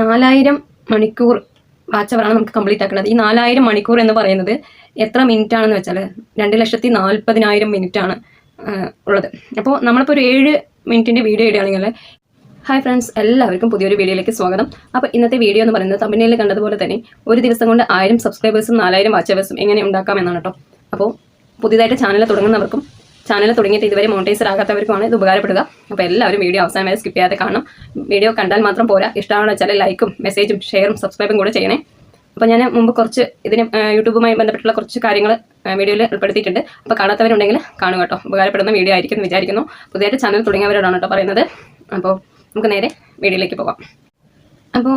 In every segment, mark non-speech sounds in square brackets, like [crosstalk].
നാലായിരം മണിക്കൂർ വാച്ച് അവറാണ് നമുക്ക് കംപ്ലീറ്റ് ആക്കുന്നത് ഈ നാലായിരം മണിക്കൂർ എന്ന് പറയുന്നത് എത്ര മിനിറ്റ് ആണെന്ന് വെച്ചാൽ രണ്ട് ലക്ഷത്തി നാൽപ്പതിനായിരം മിനിറ്റ് ആണ് ഉള്ളത്. അപ്പോൾ നമ്മളിപ്പോൾ ഒരു ഏഴ് മിനിറ്റിന്റെ വീഡിയോ ഇടുകയാണെങ്കിൽ ഹായ് ഫ്രണ്ട്സ് എല്ലാവർക്കും പുതിയൊരു വീഡിയോയിലേക്ക് സ്വാഗതം. അപ്പോൾ ഇന്നത്തെ വീഡിയോ എന്ന് പറയുന്നത് തമിഴ്നയിൽ കണ്ടതുപോലെ തന്നെ ഒരു ദിവസം കൊണ്ട് ആയിരം സബ്സ്ക്രൈബേഴ്സും നാലായിരം വാച്ചവേഴ്സും എങ്ങനെ ഉണ്ടാക്കാം എന്നാണ് കേട്ടോ അപ്പോൾ പുതിയതായിട്ട് ചാനൽ തുടങ്ങുന്നവർക്കും ചാനൽ തുടങ്ങിയിട്ട് ഇതുവരെ മോണിറ്റൈസർ ആകാത്തവർക്കുമാണ് ഇത് ഉപകാരപ്പെടുക. അപ്പോൾ എല്ലാവരും വീഡിയോ അവസാനം വരെ സ്കിപ്പ് ചെയ്യാതെ കാണണം. വീഡിയോ കണ്ടാൽ മാത്രം പോരാ. ഇഷ്ടമാണെന്ന് വെച്ചാൽ ലൈക്കും മെസ്സേജും ഷെയറും സബ്സ്ക്രൈബും കൂടെ ചെയ്യണേ. അപ്പോൾ ഞാൻ മുമ്പ് കുറച്ച് ഇതിന് യൂട്യൂബുമായി ബന്ധപ്പെട്ടുള്ള കുറച്ച് കാര്യങ്ങൾ വീഡിയോയിൽ ഉൾപ്പെടുത്തിയിട്ടുണ്ട്. അപ്പോൾ കാണാത്തവരുണ്ടെങ്കിൽ കാണുക കേട്ടോ. ഉപകാരപ്പെടുന്ന വീഡിയോ ആയിരിക്കും വിചാരിക്കുന്നു. പുതിയതായിട്ട് ചാനൽ തുടങ്ങിയവരോടാണ് കേട്ടോ പറയുന്നത്. അപ്പോൾ നമുക്ക് നേരെ വീഡിയോയിലേക്ക് പോകാം. അപ്പോൾ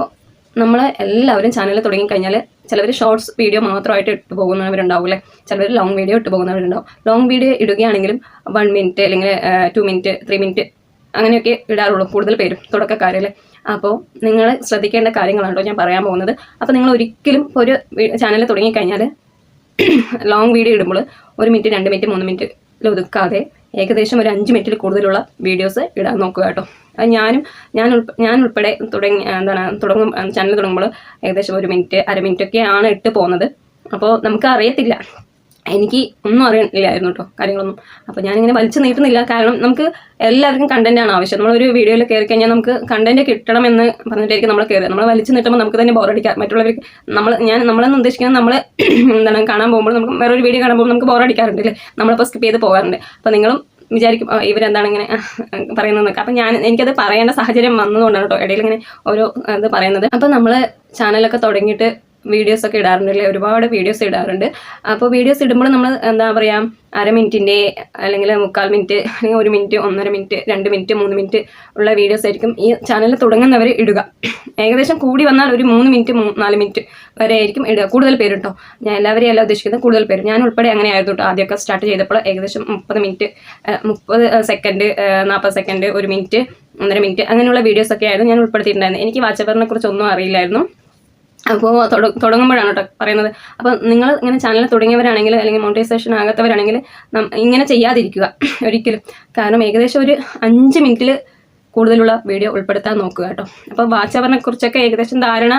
നമ്മൾ എല്ലാവരും ചാനൽ തുടങ്ങിക്കഴിഞ്ഞാൽ ചിലവർ ഷോർട്സ് വീഡിയോ മാത്രമായിട്ട് ഇട്ട് പോകുന്നവരുണ്ടാവും അല്ലേ ചിലവർ ലോങ് വീഡിയോ ഇട്ട് പോകുന്നവരുണ്ടാവും. ലോങ് വീഡിയോ ഇടുകയാണെങ്കിലും വൺ മിനിറ്റ് അല്ലെങ്കിൽ ടു മിനിറ്റ് ത്രീ മിനിറ്റ് അങ്ങനെയൊക്കെ ഇടാറുള്ളൂ കൂടുതൽ പേരും തുടക്കക്കാരല്ലേ. അപ്പോൾ നിങ്ങൾ ശ്രദ്ധിക്കേണ്ട കാര്യങ്ങളാണ് ഞാൻ പറയാൻ പോകുന്നത്. അപ്പോൾ നിങ്ങൾ ഒരിക്കലും ഒരു ചാനൽ തുടങ്ങിക്കഴിഞ്ഞാൽ ലോങ് വീഡിയോ ഇടുമ്പോൾ ഒരു മിനിറ്റ് രണ്ട് മിനിറ്റ് മൂന്ന് മിനിറ്റിൽ ഒതുക്കാതെ ഏകദേശം ഒരു അഞ്ച് മിനിറ്റിൽ കൂടുതലുള്ള വീഡിയോസ് ഇടാൻ നോക്കുക കേട്ടോ. അത് ഞാനും ഞാൻ ഞാൻ ഉൾപ്പെടെ തുടങ്ങി എന്താണ് തുടങ്ങും ചാനൽ തുടങ്ങുമ്പോൾ ഏകദേശം ഒരു മിനിറ്റ് അര മിനിറ്റ് ഒക്കെയാണ് ഇട്ട് പോകുന്നത്. അപ്പോൾ നമുക്ക് അറിയത്തില്ല. എനിക്ക് ഒന്നും അറിയില്ലായിരുന്നു കേട്ടോ കാര്യങ്ങളൊന്നും. അപ്പോൾ ഞാനിങ്ങനെ വലിച്ചു നീട്ടുന്നില്ല. കാരണം നമുക്ക് എല്ലാവർക്കും കണ്ടന്റാണ് ആവശ്യം. നമ്മളൊരു വീഡിയോയിൽ കയറി കഴിഞ്ഞാൽ നമുക്ക് കണ്ടന്റ് കിട്ടണമെന്ന് പറഞ്ഞിട്ടായിരിക്കും നമ്മൾ കയറുക നമ്മൾ വലിച്ചു നീട്ടുമ്പോൾ നമുക്ക് തന്നെ ബോറടിക്കാം മറ്റുള്ളവർക്ക് നമ്മൾ ഞാൻ നമ്മളെന്ന് ഉദ്ദേശിക്കുന്നത് നമ്മൾ [clears throat] എന്താണ് കാണാൻ പോകുമ്പോൾ നമുക്ക് വേറൊരു വീഡിയോ കാണാൻ പോകുമ്പോൾ നമുക്ക് ബോറടിക്കാറുണ്ട് അല്ലേ? നമ്മളിപ്പോൾ സ്കിപ്പ് ചെയ്ത് പോകാറുണ്ട്. അപ്പോൾ നിങ്ങളും വിചാരിക്കും "ആ, ഇവരെന്താണ് ഇങ്ങനെ [laughs] പറയുന്നതെന്നൊക്കെ. അപ്പം ഞാൻ എനിക്കത് പറയേണ്ട സാഹചര്യം വന്നതുകൊണ്ടാണ് കേട്ടോ ഇടയിൽ ഇങ്ങനെ ഓരോ ഇത് പറയുന്നത്. അപ്പം നമ്മൾ ചാനലൊക്കെ തുടങ്ങിയിട്ട് വീഡിയോസ് ഒക്കെ ഇടാറുണ്ട് അല്ലേ? ഒരുപാട് വീഡിയോസ് ഇടാറുണ്ട്. അപ്പോൾ വീഡിയോസ് ഇടുമ്പോൾ നമ്മൾ എന്താ പറയുക അര മിനിറ്റിന്റെ അല്ലെങ്കിൽ മുക്കാൽ മിനിറ്റ് അല്ലെങ്കിൽ ഒരു മിനിറ്റ് ഒന്നര മിനിറ്റ് രണ്ട് മിനിറ്റ് മൂന്ന് മിനിറ്റ് ഉള്ള വീഡിയോസ് ആയിരിക്കും ഈ ചാനൽ തുടങ്ങുന്നവർ ഇടുക. ഏകദേശം കൂടി വന്നാൽ ഒരു മൂന്ന് മിനിറ്റ് നാല് മിനിറ്റ് വരെ ആയിരിക്കും ഇടുക. കൂടുതൽ പേര് കേട്ടോ ഞാൻ എല്ലാവരെയും അല്ല ഉദ്ദേശിക്കുന്നത് കൂടുതൽ പേര്. ഞാൻ ഉൾപ്പെടെ അങ്ങനെ ആയിരുന്നു കേട്ടോ ആദ്യമൊക്കെ സ്റ്റാർട്ട് ചെയ്തപ്പോൾ ഏകദേശം മുപ്പത് മിനിറ്റ് മുപ്പത് സെക്കൻഡ് നാൽപ്പത് സെക്കൻഡ് ഒരു മിനിറ്റ് ഒന്നര മിനിറ്റ് അങ്ങനെയുള്ള വീഡിയോസ് ഒക്കെ ആയിരുന്നു ഞാൻ ഉൾപ്പെടുത്തിയിട്ടുണ്ടായിരുന്നത്. എനിക്ക് വാച്ചപ്പറിനെ കുറിച്ച് ഒന്നും അറിയില്ലായിരുന്നു. അപ്പോൾ തുടങ്ങുമ്പോഴാണ് കേട്ടോ പറയുന്നത്. അപ്പോൾ നിങ്ങൾ ഇങ്ങനെ ചാനൽ തുടങ്ങിയവരാണെങ്കിൽ അല്ലെങ്കിൽ മോണിറ്റൈസേഷൻ ആകാത്തവരാണെങ്കിൽ ഇങ്ങനെ ചെയ്യാതിരിക്കുക. [laughs] ഒരിക്കലും. കാരണം ഏകദേശം ഒരു അഞ്ച് മിനിറ്റിൽ കൂടുതലുള്ള വീഡിയോ ഉൾപ്പെടുത്താൻ നോക്കുക കേട്ടോ. അപ്പോൾ വാച്ചവറിനെ കുറിച്ചൊക്കെ ഏകദേശം ധാരണ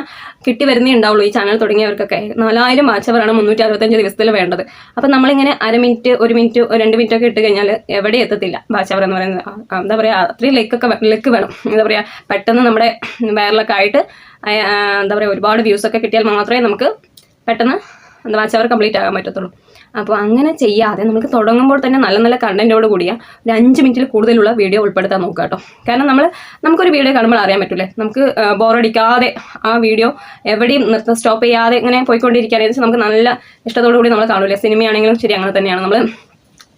കിട്ടി വരുന്നേ ഉണ്ടാവുള്ളൂ ഈ ചാനൽ തുടങ്ങിയവർക്കൊക്കെ. നാലായിരം വാച്ചവറാണ് മുന്നൂറ്റി അറുപത്തഞ്ച് ദിവസത്തിൽ വേണ്ടത്. അപ്പോൾ നമ്മളിങ്ങനെ അര മിനിറ്റ് ഒരു മിനിറ്റ് രണ്ട് മിനിറ്റ് ഒക്കെ ഇട്ട് കഴിഞ്ഞാൽ എവിടെ എത്തത്തില്ല വാച്ചവർ എന്ന് പറയുന്നത്. എന്താ പറയുക അത്രയും ലെക്കൊക്കെ ലെക്ക് വേണം. എന്താ പറയുക പെട്ടെന്ന് നമ്മുടെ വയറിലൊക്കെ ആയിട്ട് എന്താ പറയുക ഒരുപാട് വ്യൂസ് ഒക്കെ കിട്ടിയാൽ മാത്രമേ നമുക്ക് പെട്ടെന്ന് എന്താ വാച്ച് അവർ കംപ്ലീറ്റ് ആകാൻ പറ്റത്തുള്ളൂ. അപ്പോൾ അങ്ങനെ ചെയ്യാതെ നമുക്ക് തുടങ്ങുമ്പോൾ തന്നെ നല്ല നല്ല കണ്ടന്റോട് കൂടിയ ഒരു അഞ്ച് മിനിറ്റിൽ കൂടുതലുള്ള വീഡിയോ ഉൾപ്പെടുത്താൻ നോക്കുക കേട്ടോ. കാരണം നമ്മൾ നമുക്കൊരു വീഡിയോ കാണുമ്പോൾ അറിയാൻ പറ്റില്ലേ? നമുക്ക് ബോറടിക്കാതെ ആ വീഡിയോ എവിടെയും നിർത്ത സ്റ്റോപ്പ് ചെയ്യാതെ ഇങ്ങനെ പോയിക്കൊണ്ടിരിക്കുകയാണെന്ന് വെച്ചാൽ നമുക്ക് നല്ല ഇഷ്ടത്തോടു കൂടി നമ്മൾ കാണില്ല? സിനിമയാണെങ്കിലും ശരി അങ്ങനെ തന്നെയാണ്. നമ്മൾ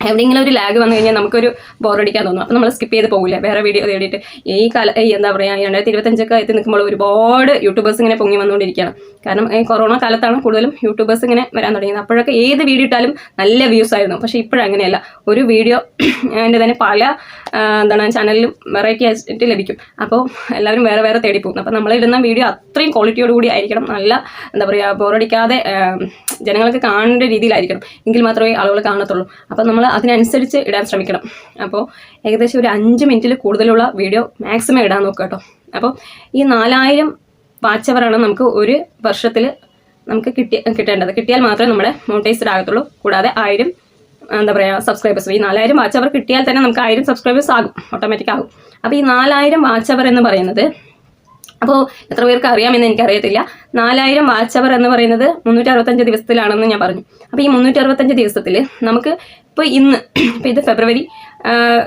എവിടെയെങ്കിലും ഒരു ലാഗ് വന്നു കഴിഞ്ഞാൽ നമുക്കൊരു ബോറടിക്കാൻ തോന്നും. അപ്പോൾ നമ്മൾ സ്കിപ്പ് ചെയ്ത് പോകില്ല? വേറെ വീഡിയോ തേടിയിട്ട്. ഈ കാല എന്താ പറയുക രണ്ടായിരത്തി ഇരുപത്തഞ്ചൊക്കെ എത്തി നിൽക്കുമ്പോൾ ഒരുപാട് യൂട്യൂബേഴ്സ് ഇങ്ങനെ പൊങ്ങി വന്നുകൊണ്ടിരിക്കുകയാണ്. കാരണം ഈ കൊറോണ കാലത്താണ് കൂടുതലും യൂട്യൂബേഴ്സ് ഇങ്ങനെ വരാൻ തുടങ്ങിയത്. അപ്പോഴൊക്കെ ഏത് വീഡിയോ ഇട്ടാലും നല്ല വ്യൂസ് ആയിരുന്നു. പക്ഷേ ഇപ്പോഴങ്ങനെയല്ല ഒരു വീഡിയോ എന്റെ തന്നെ പല എന്താണ് ചാനലിലും വെറൈറ്റി ആയിട്ട് ലഭിക്കും. അപ്പോൾ എല്ലാവരും വേറെ വേറെ തേടി പോകും. അപ്പോൾ നമ്മളിടുന്ന വീഡിയോ അത്രയും ക്വാളിറ്റിയോട് കൂടി ആയിരിക്കണം. നല്ല എന്താ പറയുക ബോറടിക്കാതെ ജനങ്ങൾക്ക് കാണേണ്ട രീതിയിലായിരിക്കണം. എങ്കിൽ മാത്രമേ ആളുകൾ കാണത്തുള്ളൂ. അപ്പോൾ നമ്മൾ അതിനനുസരിച്ച് ഇടാൻ ശ്രമിക്കണം. അപ്പോൾ ഏകദേശം ഒരു അഞ്ച് മിനിറ്റിൽ കൂടുതലുള്ള വീഡിയോ മാക്സിമം ഇടാൻ നോക്കുക കേട്ടോ. അപ്പോൾ ഈ നാലായിരം വാച്ചവറാണ് നമുക്ക് ഒരു വർഷത്തിൽ നമുക്ക് കിട്ടിയ കിട്ടേണ്ടത്. കിട്ടിയാൽ മാത്രമേ നമ്മുടെ മോണിറ്റൈസ്ഡ് ആകത്തുള്ളൂ. കൂടാതെ ആയിരം എന്താ പറയുക സബ്സ്ക്രൈബേഴ്സ് ഈ നാലായിരം വാച്ച് അവർ കിട്ടിയാൽ തന്നെ നമുക്ക് ആയിരം സബ്സ്ക്രൈബേഴ്സ് ആകും ഓട്ടോമാറ്റിക് ആകും. അപ്പോൾ ഈ നാലായിരം വാച്ച് അവർ എന്ന് പറയുന്നത് അപ്പോൾ എത്ര പേർക്ക് അറിയാമെന്ന് എനിക്കറിയത്തില്ല. നാലായിരം വാച്ച് അവർ എന്ന് പറയുന്നത് മുന്നൂറ്റി അറുപത്തഞ്ച് ദിവസത്തിലാണെന്ന് ഞാൻ പറഞ്ഞു. അപ്പോൾ ഈ മുന്നൂറ്റി അറുപത്തഞ്ച് ദിവസത്തിൽ നമുക്ക് ഇപ്പോൾ ഇന്ന് ഇപ്പോൾ ഇത് February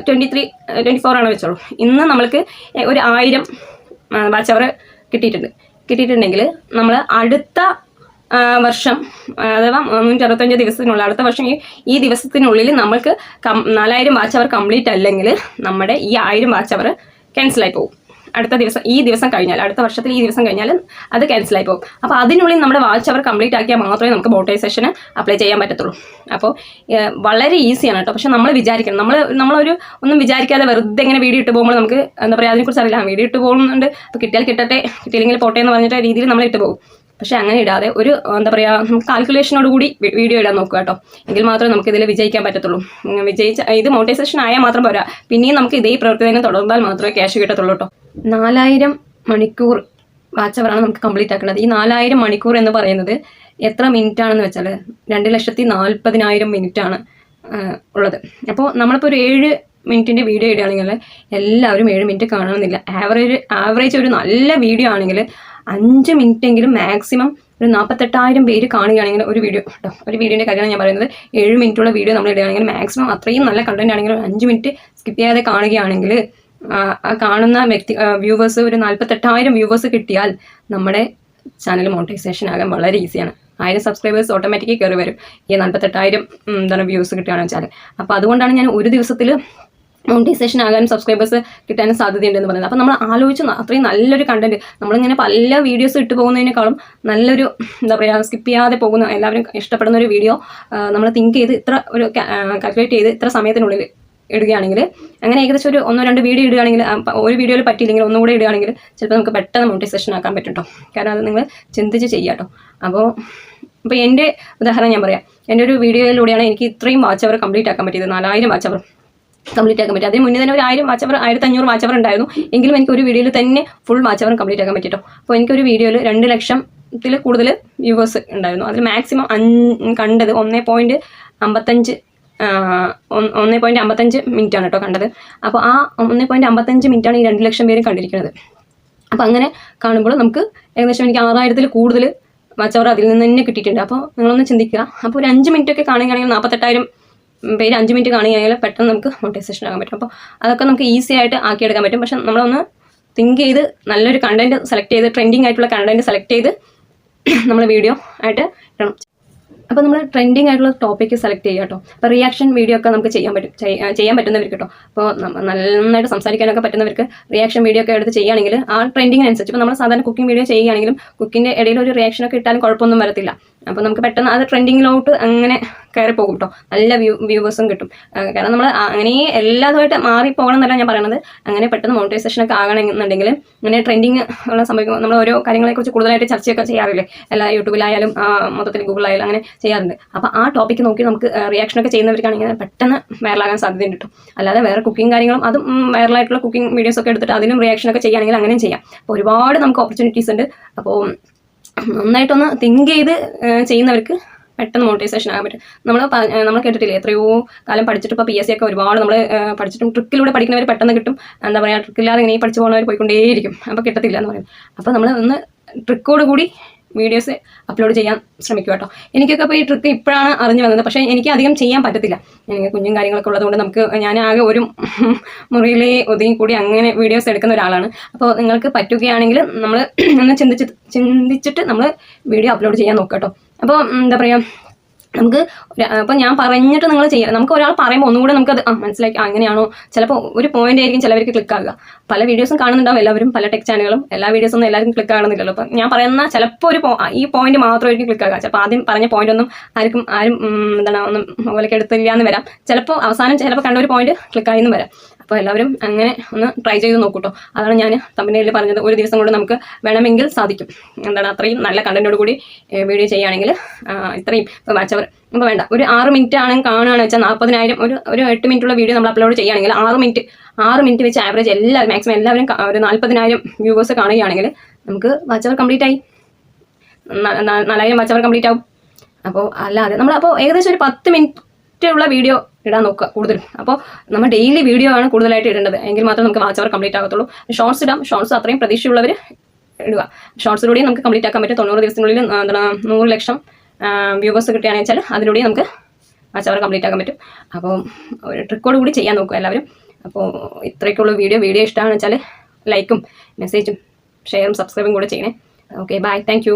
twenty three twenty four ആണ് വെച്ചോളൂ. ഇന്ന് നമ്മൾക്ക് ഒരു ആയിരം വാച്ച് അവർ കിട്ടിയിട്ടുണ്ട്. കിട്ടിയിട്ടുണ്ടെങ്കിൽ നമ്മൾ അടുത്ത വർഷം അഥവാ മുന്നൂറ്റി അറുപത്തഞ്ച് ദിവസത്തിനുള്ളിൽ അടുത്ത വർഷം ഈ ദിവസത്തിനുള്ളിൽ നമ്മൾക്ക് നാലായിരം വാച്ച് അവർ കംപ്ലീറ്റ് അല്ലെങ്കിൽ നമ്മുടെ ഈ ആയിരം വാച്ച് അവർ ക്യാൻസലായി പോകും. അടുത്ത ദിവസം ഈ ദിവസം കഴിഞ്ഞാൽ അടുത്ത വർഷത്തിൽ ഈ ദിവസം കഴിഞ്ഞാൽ അത് ക്യാൻസൽ ആയി പോകും. അപ്പോൾ അതിനുള്ളിൽ നമ്മുടെ വാച്ച് അവർ കംപ്ലീറ്റ് ആക്കിയാൽ മാത്രമേ നമുക്ക് മോട്ടൈസേഷന് അപ്ലൈ ചെയ്യാൻ പറ്റത്തുള്ളൂ. അപ്പോൾ വളരെ ഈസിയാണ് കേട്ടോ. പക്ഷെ നമ്മൾ വിചാരിക്കണം. നമ്മൾ നമ്മളൊരു ഒന്നും വിചാരിക്കാതെ വെറുതെ ഇങ്ങനെ വീഡിയോ ഇട്ട് പോകുമ്പോൾ നമുക്ക് എന്താ പറയുക അതിനെക്കുറിച്ച് അറിയില്ല. വീഡിയോ ഇട്ട് പോകുന്നുണ്ട്. അപ്പോൾ കിട്ടിയാൽ കിട്ടട്ടെ കിട്ടിയില്ലെങ്കിൽ പോട്ടെ എന്ന് പറഞ്ഞിട്ട് രീതിയിൽ നമ്മൾ ഇട്ട് പോകും. പക്ഷേ അങ്ങനെ ഇടാതെ ഒരു എന്താ പറയുക നമുക്ക് കാൽക്കുലേഷനോട് കൂടി വീഡിയോ ഇടാൻ നോക്കുക കേട്ടോ. എങ്കിൽ മാത്രമേ നമുക്ക് ഇതിൽ വിജയിക്കാൻ പറ്റത്തുള്ളൂ. വിജയിച്ച ഇത് മോട്ടൈസേഷൻ ആയാൽ മാത്രം പോരാ. പിന്നെയും നമുക്ക് ഇതേ പ്രവൃത്തി തന്നെ തുടർന്നാൽ മാത്രമേ ക്യാഷ് കിട്ടത്തുള്ളൂ കേട്ടോ. നാലായിരം മണിക്കൂർ വാച്ച് അവറാണ് നമുക്ക് കംപ്ലീറ്റ് ആക്കുന്നത്. ഈ നാലായിരം മണിക്കൂർ എന്ന് പറയുന്നത് എത്ര മിനിറ്റ് ആണെന്ന് വെച്ചാൽ രണ്ട് ലക്ഷത്തി നാൽപ്പതിനായിരം മിനിറ്റ് ആണ് ഉള്ളത്. അപ്പോൾ നമ്മളിപ്പോൾ ഒരു ഏഴ് മിനിറ്റിന്റെ വീഡിയോ ഇടുകയാണെങ്കിൽ എല്ലാവരും ഏഴ് മിനിറ്റ് കാണണമെന്നില്ല. ആവറേജ് ആവറേജ് ഒരു നല്ല വീഡിയോ ആണെങ്കിൽ അഞ്ച് മിനിറ്റ് എങ്കിലും മാക്സിമം ഒരു നാൽപ്പത്തെട്ടായിരം പേര് കാണുകയാണെങ്കിൽ ഒരു വീഡിയോ കേട്ടോ ഒരു വീഡിയോന്റെ കാര്യമാണ് ഞാൻ പറയുന്നത്. ഏഴ് മിനിറ്റുള്ള വീഡിയോ നമ്മൾ ഇടുകയാണെങ്കിൽ മാക്സിമം അത്രയും നല്ല കണ്ടന്റ് ആണെങ്കിൽ അഞ്ച് മിനിറ്റ് സ്കിപ്പ് ചെയ്യാതെ കാണുകയാണെങ്കിൽ കാണുന്ന വ്യക്തി വ്യൂവേഴ്സ് ഒരു നാൽപ്പത്തെട്ടായിരം വ്യൂവേഴ്സ് കിട്ടിയാൽ നമ്മുടെ ചാനൽ മോണിറ്റൈസേഷൻ ആകാൻ വളരെ ഈസിയാണ് ആയിരം സബ്സ്ക്രൈബേഴ്സ് ഓട്ടോമാറ്റിക്കലി കയറി വരും. ഈ നാൽപ്പത്തെട്ടായിരം എന്താണ് വ്യൂസ് കിട്ടുകയാണെന്ന് വെച്ചാൽ അപ്പോൾ അതുകൊണ്ടാണ് ഞാൻ ഒരു ദിവസത്തിൽ മോണിറ്റൈസേഷൻ ആകാനും സബ്സ്ക്രൈബേഴ്സ് കിട്ടാനും സാധ്യതയുണ്ടെന്ന് പറയുന്നത്. അപ്പോൾ നമ്മൾ ആലോചിച്ച് അത്രയും നല്ലൊരു കണ്ടന്റ് നമ്മളിങ്ങനെ പല വീഡിയോസ് ഇട്ട് പോകുന്നതിനേക്കാളും നല്ലൊരു എന്താ പറയുക സ്കിപ്പ് ചെയ്യാതെ പോകുന്ന എല്ലാവരും ഇഷ്ടപ്പെടുന്ന ഒരു വീഡിയോ നമ്മൾ തിങ്ക് ചെയ്ത് ഇത്ര ഒരു കാൽക്കുലേറ്റ് ചെയ്ത് ഇത്ര സമയത്തിനുള്ളിൽ ഇടുകയാണെങ്കിൽ അങ്ങനെ ഏകദേശം ഒരു ഒന്നോ രണ്ട് വീഡിയോ ഇടുകയാണെങ്കിൽ ഒരു വീഡിയോയിൽ പറ്റിയില്ലെങ്കിൽ ഒന്നുകൂടെ ഇടുകയാണെങ്കിൽ ചിലപ്പോൾ നമുക്ക് പെട്ടെന്ന് മോണിറ്റൈസേഷൻ ആക്കാൻ പറ്റും കേട്ടോ കാരണം അത് നിങ്ങൾ ചിന്തിച്ച് ചെയ്യാം കേട്ടോ അപ്പോൾ ഇപ്പോൾ എന്റെ ഉദാഹരണം ഞാൻ പറയാം. എന്റെ ഒരു വീഡിയോയിലൂടെയാണ് എനിക്ക് ഇത്രയും വാച്ച് അവർ കംപ്ലീറ്റ് ആക്കാൻ പറ്റിയത്. നാലായിരം വാച്ച് അവർ കംപ്ലീറ്റ് ആക്കാൻ പറ്റും. അതിന് മുന്നേ തന്നെ ഒരു ആയിരം വാച്ച് അവർ ആയിരത്തി അഞ്ഞൂറ് വാച്ച് അവർ ഉണ്ടായിരുന്നു. എങ്കിലും എനിക്ക് ഒരു വീഡിയോയിൽ തന്നെ ഫുൾ വാച്ച് അവർ കംപ്ലീറ്റ് ആക്കാൻ പറ്റിയിട്ടോ അപ്പോൾ എനിക്കൊരു വീഡിയോയിൽ രണ്ട് ലക്ഷത്തിൽ കൂടുതൽ വ്യൂവേഴ്സ് ഉണ്ടായിരുന്നു. അതിൽ മാക്സിമം അഞ്ച് കണ്ടത് ഒന്നേ പോയിന്റ് അമ്പത്തഞ്ച് ഒന്നേ പോയിന്റ് അമ്പത്തഞ്ച് മിനിറ്റ് ആണ് കേട്ടോ കണ്ടത്. അപ്പോൾ ആ ഒന്ന് പോയിന്റ് അമ്പത്തഞ്ച് മിനിറ്റാണ് ഈ രണ്ട് ലക്ഷം പേരും കണ്ടിരിക്കുന്നത്. അപ്പോൾ അങ്ങനെ കാണുമ്പോൾ നമുക്ക് ഏകദേശം എനിക്ക് ആറായിരത്തിൽ കൂടുതൽ വച്ചവർ അതിൽ നിന്ന് തന്നെ കിട്ടിയിട്ടുണ്ട്. അപ്പോൾ നിങ്ങളൊന്ന് ചിന്തിക്കുക. അപ്പോൾ ഒരു അഞ്ച് മിനിറ്റ് ഒക്കെ കാണുകയാണെങ്കിൽ നാൽപ്പത്തെട്ടായിരം പേര് അഞ്ച് മിനിറ്റ് കാണുകയാണെങ്കിൽ പെട്ടെന്ന് നമുക്ക് മോട്ടിവേഷൻ ആകാൻ പറ്റും. അപ്പോൾ അതൊക്കെ നമുക്ക് ഈസി ആയിട്ട് ആക്കിയെടുക്കാൻ പറ്റും. പക്ഷെ നമ്മളൊന്ന് തിങ്ക് ചെയ്ത് നല്ലൊരു കണ്ടന്റ് സെലക്ട് ചെയ്ത് ട്രെൻഡിങ് ആയിട്ടുള്ള കണ്ടന്റ് സെലക്ട് ചെയ്ത് [clears throat] നമ്മൾ വീഡിയോ ആയിട്ട് ഇടണം. അപ്പോൾ നമ്മൾ ട്രെൻഡിങ് ആയിട്ടുള്ള ടോപ്പിക്ക് സെലക്ട് ചെയ്യുക കേട്ടോ. അപ്പോൾ റിയാക്ഷൻ വീഡിയോ ഒക്കെ നമുക്ക് ചെയ്യാൻ പറ്റും ചെയ്യാൻ പറ്റുന്നവർക്ക് കേട്ടോ. അപ്പോൾ നന്നായിട്ട് സംസാരിക്കാനൊക്കെ പറ്റുന്നവർക്ക് റിയാക്ഷൻ വീഡിയോ ഒക്കെ എടുത്ത് ചെയ്യുകയാണെങ്കിൽ ആ ട്രെൻഡിങ്ങിനനുസരിച്ച് ഇപ്പോൾ നമ്മൾ സാധാരണ കുക്കിംഗ് വീഡിയോ ചെയ്യുകയാണെങ്കിലും കുക്കിന്റെ ഇടയിൽ ഒരു റിയാക്ഷൻ ഒക്കെ ഇട്ടാലും കുഴപ്പമൊന്നും വരത്തില്ല. അപ്പോൾ നമുക്ക് പെട്ടെന്ന് അത് ട്രെൻഡിങ്ങിലോട്ട് അങ്ങനെ കയറി പോകും കേട്ടോ നല്ല വ്യൂ വ്യൂവേഴ്സും കിട്ടും. കാരണം നമ്മൾ അങ്ങനെ എല്ലാതുമായിട്ട് മാറി പോകണം എന്നല്ല ഞാൻ പറയണത്. അങ്ങനെ പെട്ടെന്ന് മോണിറ്റൈസേഷൻ ഒക്കെ ആകണമെന്നുണ്ടെങ്കിൽ ഇങ്ങനെ ട്രെൻഡിങ് ഉള്ള സംഭവിക്കുമ്പോൾ നമ്മൾ ഓരോ കാര്യങ്ങളെക്കുറിച്ച് കൂടുതലായിട്ട് ചർച്ചയൊക്കെ ചെയ്യാറില്ലേ? എല്ലാ യൂട്യൂബിലായാലും മൊത്തത്തിൽ ഗൂഗിളായാലും അങ്ങനെ ചെയ്യാറുണ്ട്. അപ്പോൾ ആ ടോപ്പിക്ക് നോക്കി നമുക്ക് റിയാക്ഷനൊക്കെ ചെയ്യുന്നവർക്കാണെങ്കിൽ പെട്ടെന്ന് വൈറലാകാൻ സാധ്യതയുണ്ട് കേട്ടോ അല്ലാതെ വേറെ കുക്കിംഗ് കാര്യങ്ങളും അതും വൈറലായിട്ടുള്ള കുക്കിംഗ് വീഡിയോസൊക്കെ എടുത്തിട്ട് അതിനും റിയാക്ഷനൊക്കെ ചെയ്യുകയാണെങ്കിൽ അങ്ങനെയും ചെയ്യാം. അപ്പോൾ ഒരുപാട് നമുക്ക് ഓപ്പർച്യൂണിറ്റീസ് ഉണ്ട്. അപ്പോൾ നന്നായിട്ടൊന്ന് തിങ്ക് ചെയ്ത് ചെയ്യുന്നവർക്ക് പെട്ടെന്ന് മോട്ടിവേഷൻ ആകാൻ പറ്റും. നമ്മൾ നമ്മൾ കേട്ടിട്ടില്ലേ? എത്രയോ കാലം പഠിച്ചിട്ട് ഇപ്പോൾ പി എസ് സി ഒക്കെ ഒരുപാട് നമ്മൾ പഠിച്ചിട്ടും ട്രിക്കിലൂടെ പഠിക്കുന്നവർ പെട്ടെന്ന് കിട്ടും. എന്താ പറയുക ട്രിക്കില്ലാതെ ഇങ്ങനെ പഠിച്ചു പോകുന്നവർ പോയിക്കൊണ്ടേയിരിക്കും. അപ്പോൾ കിട്ടത്തില്ല എന്ന് പറയും അപ്പോൾ നമ്മൾ ഒന്ന് ട്രിക്കോട് കൂടി വീഡിയോസ് അപ്ലോഡ് ചെയ്യാൻ ശ്രമിക്കുക കേട്ടോ. എനിക്കൊക്കെ ഇപ്പോൾ ഈ ട്രിക്ക് ഇപ്പോഴാണ് അറിഞ്ഞു വന്നത്. പക്ഷേ എനിക്ക് അധികം ചെയ്യാൻ പറ്റത്തില്ല. എനിക്ക് കുഞ്ഞും കാര്യങ്ങളൊക്കെ ഉള്ളതുകൊണ്ട് നമുക്ക് ഞാൻ ആകെ ഒരു [laughs] മുറിയിലേ ഒതുങ്ങി കൂടി അങ്ങനെ വീഡിയോസ് എടുക്കുന്ന ഒരാളാണ്. അപ്പോൾ നിങ്ങൾക്ക് പറ്റുകയാണെങ്കിൽ നമ്മൾ [clears throat] ഒന്ന് ചിന്തിച്ച് ചിന്തിച്ചിട്ട് നമ്മൾ വീഡിയോ അപ്ലോഡ് ചെയ്യാൻ നോക്കാം കേട്ടോ. അപ്പോൾ എന്താ പറയുക നമുക്ക് അപ്പോൾ ഞാൻ പറഞ്ഞിട്ട് നിങ്ങൾ ചെയ്യാം നമുക്ക് ഒരാൾ പറയുമ്പോൾ ഒന്നുകൂടെ നമുക്കത് ആ മനസ്സിലാക്കി അങ്ങനെയാണോ? ചിലപ്പോൾ ഒരു പോയിന്റ് ആയിരിക്കും ചിലവർക്ക് ക്ലിക്ക് ആകുക പല വീഡിയോസും കാണുന്നുണ്ടാവും എല്ലാവരും പല ടെക് ചാനലുകളും എല്ലാ വീഡിയോസും എല്ലാവർക്കും ക്ലിക്ക് ആകണമെന്നില്ലല്ലോ. അപ്പം ഞാൻ പറയുന്ന ചിലപ്പോൾ ഒരു ഈ പോയിന്റ് മാത്രമായിരിക്കും ക്ലിക്ക് ആകുക ചിലപ്പോൾ ആദ്യം പറഞ്ഞ പോയിന്റ് ഒന്നും ആർക്കും ആരും എന്താണ് ഒന്നും മുകളിലേക്ക് എടുത്തില്ല എന്ന് വരാം. ചിലപ്പോൾ അവസാനം ചിലപ്പോൾ കണ്ട ഒരു പോയിന്റ് ക്ലിക്ക് ആയി എന്ന് വരാം. അപ്പോൾ എല്ലാവരും അങ്ങനെ ഒന്ന് ട്രൈ ചെയ്ത് നോക്കൂട്ടോ. അതാണ് ഞാൻ തമ്പനയിൽ പറഞ്ഞത്. ഒരു ദിവസം കൊണ്ട് നമുക്ക് വേണമെങ്കിൽ സാധിക്കും. എന്താണ് അത്രയും നല്ല കണ്ടന്റോട് കൂടി വീഡിയോ ചെയ്യുകയാണെങ്കിൽ ഇത്രയും. ഇപ്പോൾ വാച്ചവർ ഇപ്പോൾ വേണ്ട. ഒരു ആറ് മിനിറ്റ് ആണെങ്കിൽ കാണുകയാണെന്ന് വെച്ചാൽ നാൽപ്പതിനായിരം ഒരു ഒരു എട്ട് മിനിറ്റുള്ള വീഡിയോ നമ്മൾ അപ്ലോഡ് ചെയ്യുകയാണെങ്കിൽ ആറ് മിനിറ്റ് ആറ് മിനിറ്റ് വെച്ച് ആവറേജ് എല്ലാവരും മാക്സിമം എല്ലാവരും ഒരു നാൽപ്പതിനായിരം വ്യൂവേഴ്സ് കാണുകയാണെങ്കിൽ നമുക്ക് വാച്ചവർ കംപ്ലീറ്റ് ആയി. നാലായിരം വാച്ചവർ കംപ്ലീറ്റ് ആവും. അപ്പോൾ അല്ലാതെ നമ്മളപ്പോൾ ഏകദേശം ഒരു പത്ത് മിനിറ്റ് ഉള്ള വീഡിയോ ഇടാൻ നോക്കുക കൂടുതലും. അപ്പോൾ നമ്മൾ ഡെയിലി വീഡിയോ ആണ് കൂടുതലായിട്ട് ഇടേണ്ടത്. എങ്കിൽ മാത്രമേ നമുക്ക് വാച്ച് അവർ കംപ്ലീറ്റ് ആകത്തുള്ളൂ. ഷോർട്സ് ഇടാം. ഷോർട്സ് അത്രയും പ്രതീക്ഷയുള്ളവർ ഇടുക. ഷോർട്സിലൂടെയും നമുക്ക് കംപ്ലീറ്റ് ആക്കാൻ പറ്റും. തൊണ്ണൂറ് ദിവസത്തിനുള്ളിൽ എന്താണ് നൂറ് ലക്ഷം വ്യൂവേഴ്സ് കിട്ടുകയാണെന്ന് വെച്ചാൽ അതിലൂടെ നമുക്ക് വാച്ച് അവർ കംപ്ലീറ്റ് ആക്കാൻ പറ്റും. അപ്പോൾ ഒരു ട്രിക്കോട് കൂടി ചെയ്യാൻ നോക്കുക എല്ലാവരും. അപ്പോൾ ഇത്രയ്ക്കുള്ള വീഡിയോ വീഡിയോ ഇഷ്ടമാണെന്ന് വെച്ചാൽ ലൈക്കും മെസ്സേജും ഷെയറും സബ്സ്ക്രൈബും കൂടെ ചെയ്യണേ. Okay bye thank